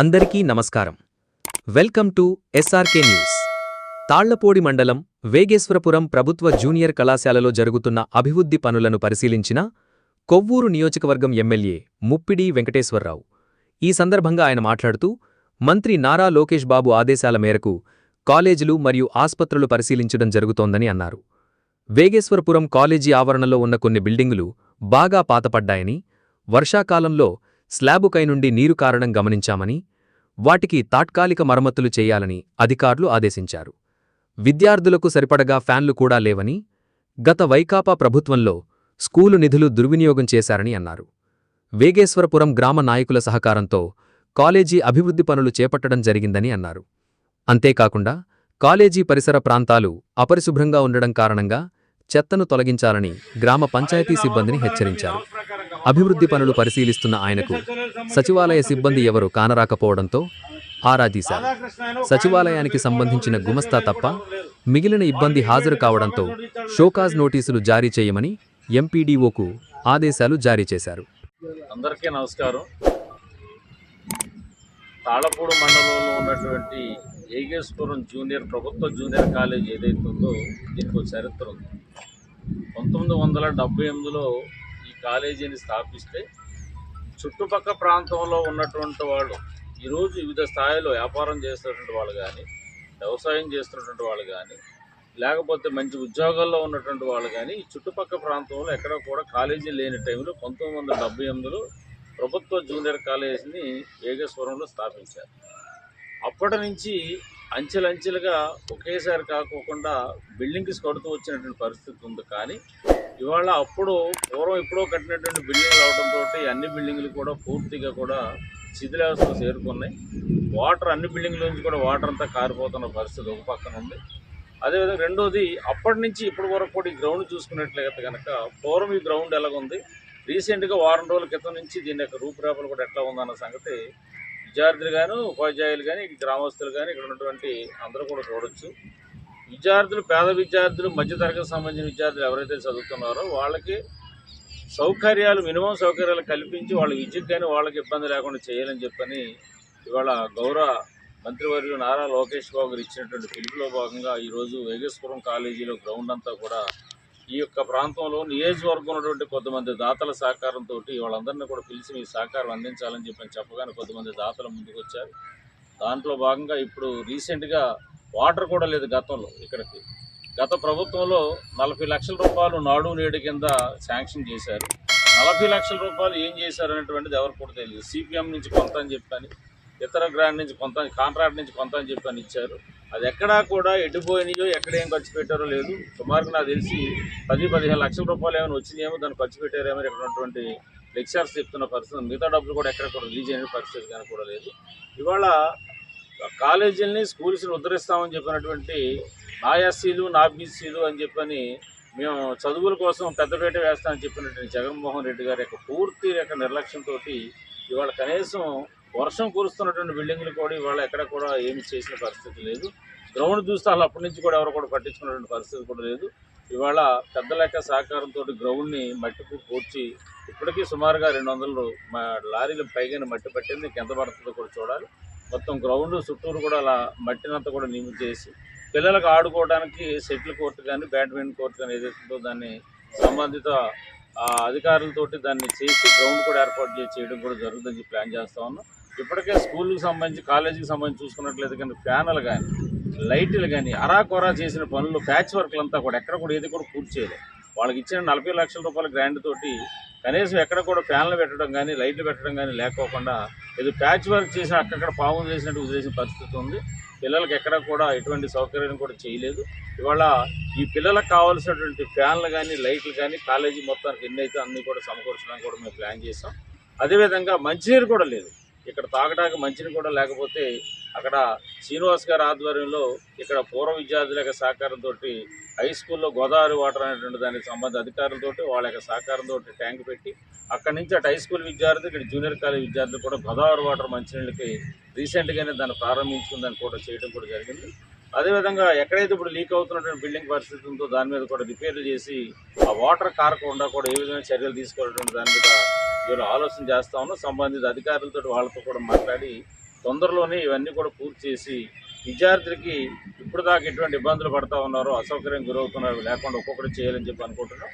అందరికీ నమస్కారం. Welcome to S R K news. Tallapudi మండలం వేగేశ్వరపురం ప్రభుత్వ జూనియర్ కళాశాలలో జరుగుతున్న అభివృద్ధి పనులను పరిశీలించిన కొవ్వూరు నియోజకవర్గం ఎమ్మెల్యే ముప్పిడి వెంకటేశ్వరరావు. ఈ సందర్భంగా ఆయన మాట్లాడుతూ మంత్రి నారా లోకేష్ బాబు ఆదేశాల మేరకు కాలేజీలు మరియు ఆస్పత్రులు పరిశీలించడం జరుగుతోందని అన్నారు. వేగేశ్వరపురం కాలేజీ ఆవరణలో ఉన్న కొన్ని బిల్డింగులు బాగా పాతపడ్డాయని వర్షాకాలంలో స్లాబుకై నుండి నీరు కారణం గమనించామని వాటికి తాత్కాలిక మరమ్మతులు చేయాలని అధికారులు ఆదేశించారు. విద్యార్థులకు సరిపడగా ఫ్యాన్లు కూడా లేవని గత వైకాపా ప్రభుత్వంలో స్కూలు నిధులు దుర్వినియోగం చేశారని అన్నారు. వేగేశ్వరపురం గ్రామ నాయకుల సహకారంతో కాలేజీ అభివృద్ధి పనులు చేపట్టడం జరిగిందని అన్నారు. అంతేకాకుండా కాలేజీ పరిసర ప్రాంతాలు అపరిశుభ్రంగా ఉండడం కారణంగా చెత్తను తొలగించాలని గ్రామ పంచాయతీ సిబ్బందిని హెచ్చరించారు. అభివృద్ధి పనులు పరిశీలిస్తున్న ఆయనకు సచివాలయ సిబ్బంది ఎవరు కానరాకపోవడంతో ఆరాధీశారు. సచివాలయానికి సంబంధించిన గుమస్తా తప్ప మిగిలిన ఇబ్బంది హాజరు కావడంతో షోకాజ్ నోటీసులు జారీ చేయమని ఎంపీడీఓకు ఆదేశాలు జారీ చేశారు. అందరికీ నమస్కారం. తాళపూడు మండలంలో ఉన్నటువంటి ఏగేశ్వరం జూనియర్ ప్రభుత్వ జూనియర్ కాలేజ్ ఏదైతే ఉందో దీనికి చరిత్ర ఉంది. పంతొమ్మిది వందల డెబ్బై ఎనిమిదిలో కాలేజీని స్థాపిస్తే చుట్టుపక్క ప్రాంతంలో ఉన్నటువంటి వాళ్ళు ఈరోజు వివిధ స్థాయిలో వ్యాపారం చేస్తున్నటువంటి వాళ్ళు కానీ వ్యవసాయం చేస్తున్నటువంటి వాళ్ళు కానీ లేకపోతే మంచి ఉద్యోగాల్లో ఉన్నటువంటి వాళ్ళు కానీ ఈ చుట్టుపక్క ప్రాంతంలో ఎక్కడ కూడా కాలేజీ లేని టైంలో పంతొమ్మిది వందల డెబ్బై ఎనిమిదిలో ప్రభుత్వ జూనియర్ కాలేజీని వేగేశ్వరంలో స్థాపించారు. అప్పటి నుంచి అంచెలంచెలుగా ఒకేసారి కాకోకుండా బిల్డింగ్స్ కడుతూ వచ్చినటువంటి పరిస్థితి ఉంది. కానీ ఇవాళ అప్పుడు పూర్వం ఎప్పుడో కట్టినటువంటి బిల్డింగ్లు అవడంతో అన్ని బిల్డింగ్లు కూడా పూర్తిగా కూడా శిథిలావస్థలు చేరుకున్నాయి. వాటర్ అన్ని బిల్డింగ్ల నుంచి కూడా వాటర్ అంతా కారిపోతున్న పరిస్థితి ఒక పక్కన ఉంది. అదేవిధంగా రెండోది అప్పటి నుంచి ఇప్పటి వరకు కూడా ఈ గ్రౌండ్ చూసుకున్నట్లయితే కనుక పూర్వం ఈ గ్రౌండ్ ఎలాగుంది? రీసెంట్గా వారం రోజుల క్రితం నుంచి దీని యొక్క రూపురేఖలు కూడా ఎట్లా ఉందన్న సంగతి విద్యార్థులు కానీ ఉపాధ్యాయులు కానీ గ్రామస్తులు కానీ ఇక్కడ ఉన్నటువంటి అందరూ కూడా చూడొచ్చు. విద్యార్థులు పేద విద్యార్థులు మధ్యతరగతి సంబంధించిన విద్యార్థులు ఎవరైతే చదువుతున్నారో వాళ్ళకి సౌకర్యాలు మినిమం సౌకర్యాలు కల్పించి వాళ్ళ విద్యకు కానీ వాళ్ళకి ఇబ్బంది లేకుండా చేయాలని చెప్పని ఇవాళ గౌరవ మంత్రివర్యులు నారా లోకేష్ బాబు గారు ఇచ్చినటువంటి పిలుపులో భాగంగా ఈరోజు వేగేశ్వరం కాలేజీలో గ్రౌండ్ అంతా కూడా ఈ యొక్క ప్రాంతంలో నియోజకవర్గం ఉన్నటువంటి కొంతమంది దాతల సహకారంతో వాళ్ళందరినీ కూడా పిలిచి మీ సహకారం అందించాలని చెప్పని చెప్పగానే కొంతమంది దాతలు ముందుకు వచ్చారు. దాంట్లో భాగంగా ఇప్పుడు రీసెంట్గా వాటర్ కూడా లేదు గతంలో ఇక్కడికి. గత ప్రభుత్వంలో నలభై లక్షల రూపాయలు నాడు నేడు కింద శాంక్షన్ చేశారు. నలభై లక్షల రూపాయలు ఏం చేశారు అనేటువంటిది ఎవరు కూడా తెలియదు. సిపిఎం నుంచి కొంత అని చెప్పని ఇతర గ్రాండ్ నుంచి కొంత కాంట్రాక్ట్ నుంచి కొంత అని చెప్పని ఇచ్చారు. అది ఎక్కడా కూడా ఎడిపోయినాయో ఎక్కడ ఏం ఖర్చు పెట్టారో లేదు. సుమారుగా నాకు తెలిసి పది పదిహేను లక్షల రూపాయలు ఏమైనా వచ్చినాయేమో దాన్ని ఖర్చు పెట్టారేమో ఇక్కడ ఉన్నటువంటి లెక్చర్స్ చెప్తున్న పరిస్థితి మిగతా డబ్బులు కూడా ఎక్కడ కూడా రిలీజ్ అయిన పరిస్థితి కానీ కూడా లేదు. ఇవాళ కాలేజీలని స్కూల్స్ని ఉద్ధరిస్తామని చెప్పినటువంటి నా ఎస్సీలు నా బీసీలు అని చెప్పని మేము చదువుల కోసం పెద్దపేట వేస్తామని చెప్పినటువంటి జగన్మోహన్ రెడ్డి గారి యొక్క పూర్తి యొక్క నిర్లక్ష్యంతో ఇవాళ కనీసం వర్షం కురుస్తున్నటువంటి బిల్డింగ్లు కూడా ఇవాళ ఎక్కడ కూడా ఏమి చేసిన పరిస్థితి లేదు. గ్రౌండ్ చూస్తే అసలు అప్పటి నుంచి కూడా ఎవరు కూడా పట్టించుకున్నటువంటి పరిస్థితి కూడా లేదు. ఇవాళ పెద్ద లెక్క సహకారంతో గ్రౌండ్ని మట్టికి పూడ్చి ఇప్పటికీ సుమారుగా రెండు వందలు మా లారీలు పైగానే మట్టి పట్టింది. ఎంత పడుతుందో కూడా చూడాలి. మొత్తం గ్రౌండ్ చుట్టూరు కూడా అలా మట్టినంతా కూడా నియమి చేసి పిల్లలకు ఆడుకోవడానికి సెటిల్ కోర్టు కానీ బ్యాడ్మింటన్ కోర్టు కానీ ఏదైతుందో దాన్ని సంబంధిత అధికారులతోటి దాన్ని చేసి గ్రౌండ్ కూడా ఏర్పాటు చేసి చేయడం కూడా జరుగుతుందని ప్లాన్ చేస్తా ఉన్నాం. ఇప్పటికే స్కూల్కి సంబంధించి కాలేజీకి సంబంధించి చూసుకున్నట్లయితే కానీ ఫ్యాన్లు కానీ లైట్లు కానీ అరాకొరా చేసిన పనులు ప్యాచ్ వర్క్లు అంతా కూడా ఎక్కడ కూడా ఏది కూడా పూర్తి చేయలేదు. వాళ్ళకి ఇచ్చిన నలభై లక్షల రూపాయల గ్రాండ్ తోటి కనీసం ఎక్కడ కూడా ఫ్యాన్లు పెట్టడం కానీ లైట్లు పెట్టడం కానీ లేకోకుండా ఏదో ప్యాచ్ వర్క్ చేసి అక్కడక్కడ పాము చేసినట్టు వదిలేసిన పరిస్థితి ఉంది. పిల్లలకి ఎక్కడ కూడా ఎటువంటి సౌకర్యం కూడా చేయలేదు. ఇవాళ ఈ పిల్లలకు కావాల్సినటువంటి ఫ్యాన్లు కానీ లైట్లు కానీ కాలేజీ మొత్తానికి ఎన్నైతే అన్నీ అన్ని కూడా సమకూర్చడానికి కూడా మేము ప్లాన్ చేసాం అదేవిధంగా మంచినీరు కూడా లేదు. ఇక్కడ తాగడానికి మంచిని కూడా లేకపోతే అక్కడ శ్రీనివాస్ గారి ఆధ్వర్యంలో ఇక్కడ పూర్వ విద్యార్థుల యొక్క సహకారంతో హై స్కూల్లో గోదావరి వాటర్ అనేటువంటి దానికి సంబంధ అధికారులతో వాళ్ళ యొక్క సహకారంతో ట్యాంక్ పెట్టి అక్కడి నుంచి అటు హై స్కూల్ విద్యార్థులు ఇక్కడ జూనియర్ కాలేజ్ విద్యార్థులు కూడా గోదావరి వాటర్ మంచినీళ్ళకి రీసెంట్గానే దాన్ని ప్రారంభించుకుని దాన్ని కూడా చేయడం కూడా జరిగింది. అదేవిధంగా ఎక్కడైతే ఇప్పుడు లీక్ అవుతున్నటువంటి బిల్డింగ్ పరిస్థితి ఉందో దాని మీద కూడా రిపేర్లు చేసి ఆ వాటర్ కారకుండా కూడా ఏ విధమైన చర్యలు తీసుకోవాలటువంటి దాని మీద వీళ్ళు ఆలోచన చేస్తా ఉన్నాం సంబంధిత అధికారులతో వాళ్ళతో కూడా మాట్లాడి తొందరలోనే ఇవన్నీ కూడా పూర్తి చేసి విద్యార్థులకి ఇప్పుడు దాకా ఎటువంటి ఇబ్బందులు పడతా ఉన్నారో అసౌకర్యం గురవుతున్నారు లేకుండా ఒక్కొక్కటి చేయాలని చెప్పి అనుకుంటున్నాం.